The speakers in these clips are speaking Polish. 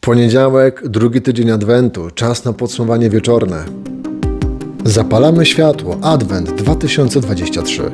Poniedziałek, drugi tydzień Adwentu, czas na podsumowanie wieczorne. Zapalamy światło, Adwent 2023.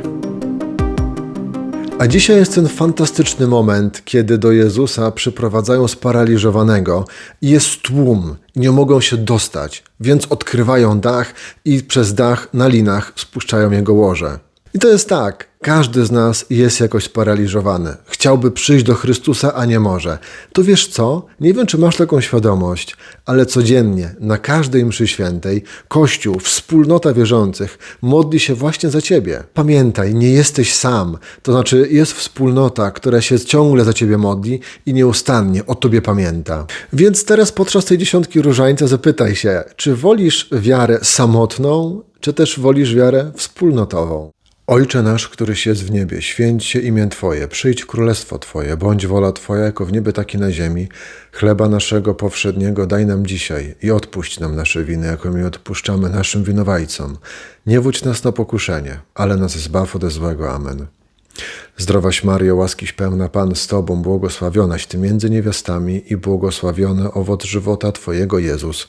A dzisiaj jest ten fantastyczny moment, kiedy do Jezusa przyprowadzają sparaliżowanego i jest tłum, nie mogą się dostać, więc odkrywają dach i przez dach na linach spuszczają jego łoże. I to jest tak, każdy z nas jest jakoś sparaliżowany. Chciałby przyjść do Chrystusa, a nie może. To wiesz co? Nie wiem, czy masz taką świadomość, ale codziennie, na każdej mszy świętej, Kościół, wspólnota wierzących modli się właśnie za ciebie. Pamiętaj, nie jesteś sam. To znaczy, jest wspólnota, która się ciągle za ciebie modli i nieustannie o tobie pamięta. Więc teraz podczas tej dziesiątki różańca zapytaj się, czy wolisz wiarę samotną, czy też wolisz wiarę wspólnotową? Ojcze nasz, któryś jest w niebie, święć się imię Twoje, przyjdź królestwo Twoje, bądź wola Twoja jako w niebie, tak i na ziemi. Chleba naszego powszedniego daj nam dzisiaj i odpuść nam nasze winy, jako my odpuszczamy naszym winowajcom. Nie wódź nas na pokuszenie, ale nas zbaw ode złego. Amen. Zdrowaś Mario, łaskiś pełna Pan z Tobą, błogosławionaś Ty między niewiastami i błogosławiony owoc żywota Twojego Jezus.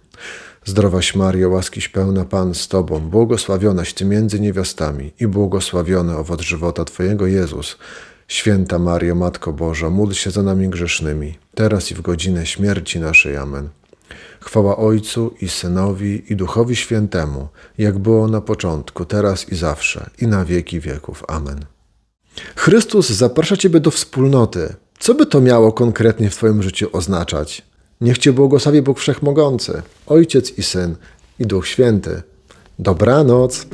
Zdrowaś Mario, łaskiś pełna Pan z Tobą, błogosławionaś Ty między niewiastami i błogosławiony owoc żywota Twojego Jezus. Święta Mario, Matko Boża, módl się za nami grzesznymi, teraz i w godzinę śmierci naszej. Amen. Chwała Ojcu i Synowi i Duchowi Świętemu, jak było na początku, teraz i zawsze, i na wieki wieków. Amen. Chrystus zaprasza Ciebie do wspólnoty. Co by to miało konkretnie w Twoim życiu oznaczać? Niech Cię błogosławi Bóg Wszechmogący, Ojciec i Syn i Duch Święty. Dobranoc.